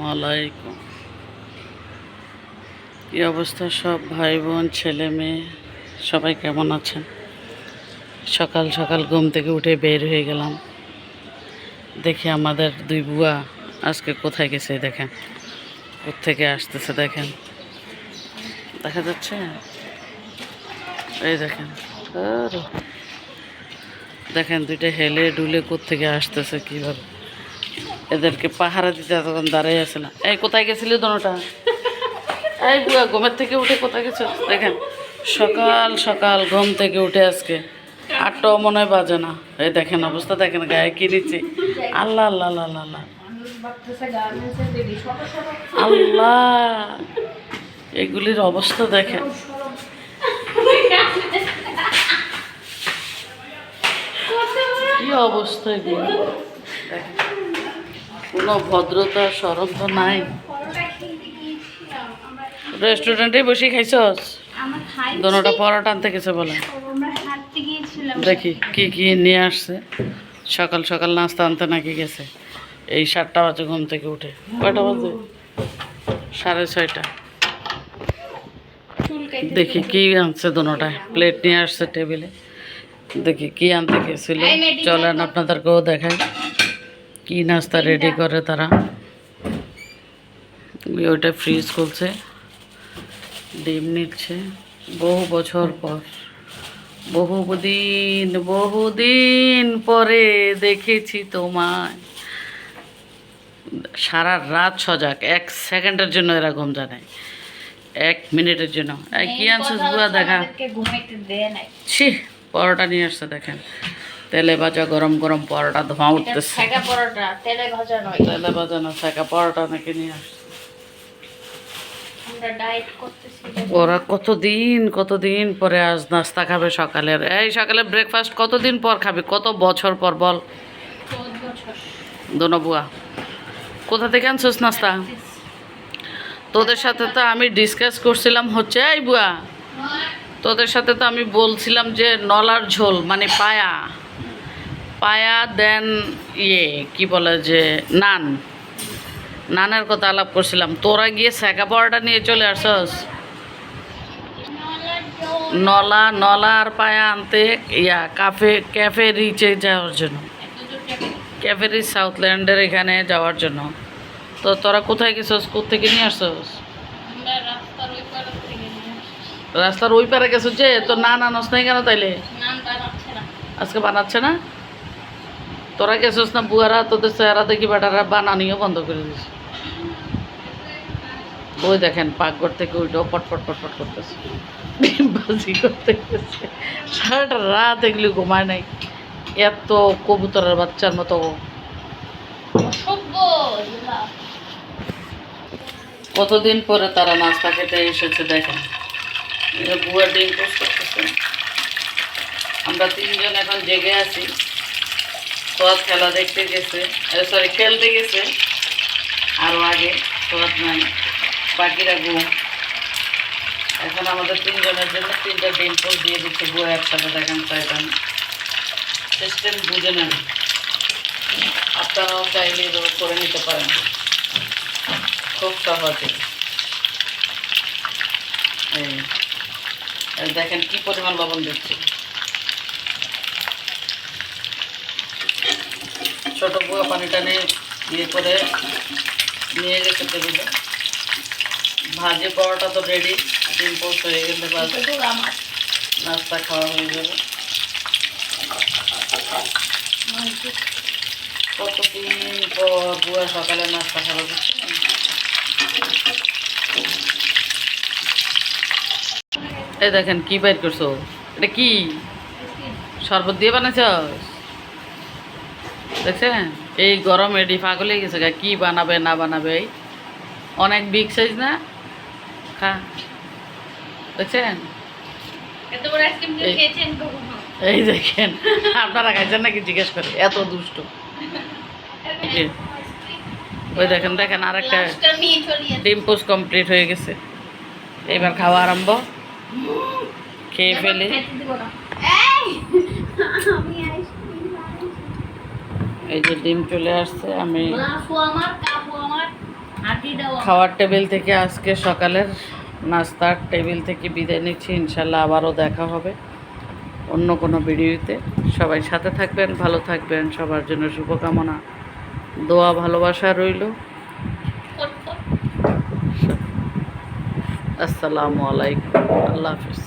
আসসালামু আলাইকুম কি অবস্থা সব ভাই বোন, ছেলে মেয়ে? সবাই কেমন আছেন? সকাল সকাল ঘুম থেকে উঠে বের হয়ে গেলাম। দেখি আমাদের দুই বুয়া আজকে কোথায় গেছে দেখেন। থেকে আসতেছে দেখেন। দেখা যাচ্ছে? এই দেখেন। দেখেন দুইটা হেলে ডুলে থেকে আসতেছে কীভাবে? এদেরকে পাহারা দিতে তখন আছে না। এই, কোথায় গেছিলি দোনোটা? এই বুয়া, ঘুমের থেকে উঠে কোথায় গেছো? দেখেন, সকাল সকাল ঘুম থেকে উঠে আজকে আটটাও মনে হয় বাজে না। এই দেখেন অবস্থা, দেখেন গায়ে কি আল্লাহ আল্লাহ আল্লাহ আল্লাহ আল্লাহ। আল্লাহ, এগুলির অবস্থা দেখেন। কি অবস্থা এগুলো? দেখেন। কোনো ভদ্রতা সরম তো নাই। রেস্টুরেন্টে বসে খাইছস? দোনোটা পরোটা আনতে গেছে বলে। আমরা হাঁটতে গিয়েছিলাম। দেখি কি কি নিয়ে আসছে। সকাল সকাল নাস্তা আনতে নাকি গেছে। এই সাতটা বাজে ঘুম থেকে উঠে। কয়টা বাজে? সাড়ে ছয়টা। দেখি কি আনছে দোনোটায়। প্লেট নিয়ে আসছে টেবিলে। দেখি কি আনতে গেছিল। চলেন আপনাদেরকেও দেখাই। কি নাস্তা রেডি করে তারা? ওইটা ফ্রিজ খুলছে ডিম নিচ্ছে। বহু বছর পর বহুদিন বহুদিন পরে দেখেছি তোমায়। সারা রাত সজাগ এক সেকেন্ডের জন্য এরা ঘুম জানে এক মিনিটের জন্য। এই কি আনছিস বুয়া দেখা? ছি পরোটা নিয়ে আসছে দেখেন। তেলে ভাজা গরম গরম পরোটা ধোঁয়া উঠতেছে। পরোটা তেলে ভাজা নয়। তেলে ভাজা না পরোটা নাকি নিয়ে আসছে ওরা কতদিন কতদিন পরে আজ নাস্তা খাবে সকালের? এই সকালে ব্রেকফাস্ট কতদিন পর খাবে? কত বছর পর বল? চোদ্দ দোনো বুয়া কোথা থেকে আনছিস নাস্তা? তোদের সাথে তো আমি ডিসকাস করছিলাম হচ্ছে এই বুয়া। তোদের সাথে তো আমি বলছিলাম যে নলার ঝোল মানে পায়া। পায়া দেন ইয়ে কি বলে যে নান। নানের কথা আলাপ করছিলাম। তোরা গিয়ে সেকা পরোটা নিয়ে চলে আসছস নলা নলা আর পায়া আনতে ইয়া কাফে ক্যাফে রিচে যাওয়ার জন্য। ক্যাফে রিচ সাউথল্যান্ডের এখানে যাওয়ার জন্য। তো তোরা কোথায় গেছস? থেকে নিয়ে আসছস রাস্তার ওই থেকে নিয়ে আসছি। রাস্তার ওই পারে গেছো যে? তো না নানস নাই কেন তাইলে? না। আজকে বানাচ্ছে না? তোরা গেছিস না বুয়ারা, তোদের চেহারা দেখি বেটারা বানানিও বন্ধ করে দিস। ওই দেখেন পাকঘর থেকে ওইটাও পটপট পটপট করতেছে। ডিমবাজি করতে গেছে। সারাটা রাত এগুলি ঘুমায় নাই। এত কবুতরের বাচ্চার মতো। কতদিন পরে তারা নাস্তা খেতে এসেছে দেখেন। এই যে বুয়া ডিম পোস্ট করতেছে। আমরা তিনজন এখন জেগে আছি। সোয়াদ খেলা দেখতে গেছে সরি খেলতে গেছে আরও আগে সোয়াদ নাই, বাকিরা ঘুম। এখন আমাদের তিনজনের জন্য তিনটা ডিম পোস্ট দিয়ে দিচ্ছে বুয়া একসাথে দেখেন চাইতাম সিস্টেম বুঝে নেন আপনারাও চাইলে করে নিতে পারেন। খুব সহজে। দেখেন কি পরিমাণ লবণ দিচ্ছে। ছোট বুয়া পানিটা নিয়ে ইয়ে করে নিয়ে গেছে টেবিলে ভাজে পরোটা তো রেডি ডিম হয়ে গেলে নাস্তা খাওয়া হয়ে যাবে। কতদিন পর বুয়া সকালে নাস্তা খাওয়া দিচ্ছে এই দেখেন কি বাইর করছ? এটা কি? শরবত দিয়ে বানাইছ দেখছেন? এই গরম পাগল হয়ে গেছে গা, কি বানাবে না বানাবে এই? অনেক বিগ সাইজ না? খা। দেখছেন? এই- দেখেন আপনারা খাইছেন নাকি জিজ্ঞেস করে এত দুষ্ট। ওই দেখেন দেখেন আরেকটা ডিম পোস্ট কমপ্লিট হয়ে গেছে। এবার খাওয়া আরম্ভ। খেয়ে ফেলি। এই! যে ডিম চলে আসছে আমি। খাওয়ার টেবিল থেকে আজকে সকালের নাস্তার টেবিল থেকে বিদায় নিচ্ছি ইনশাল্লাহ আবারও দেখা হবে অন্য কোনো ভিডিওতে সবাই সাথে থাকবেন ভালো থাকবেন সবার জন্য শুভকামনা দোয়া ভালোবাসা রইল। আসসালামু আলাইকুম আল্লাহ হাফিজ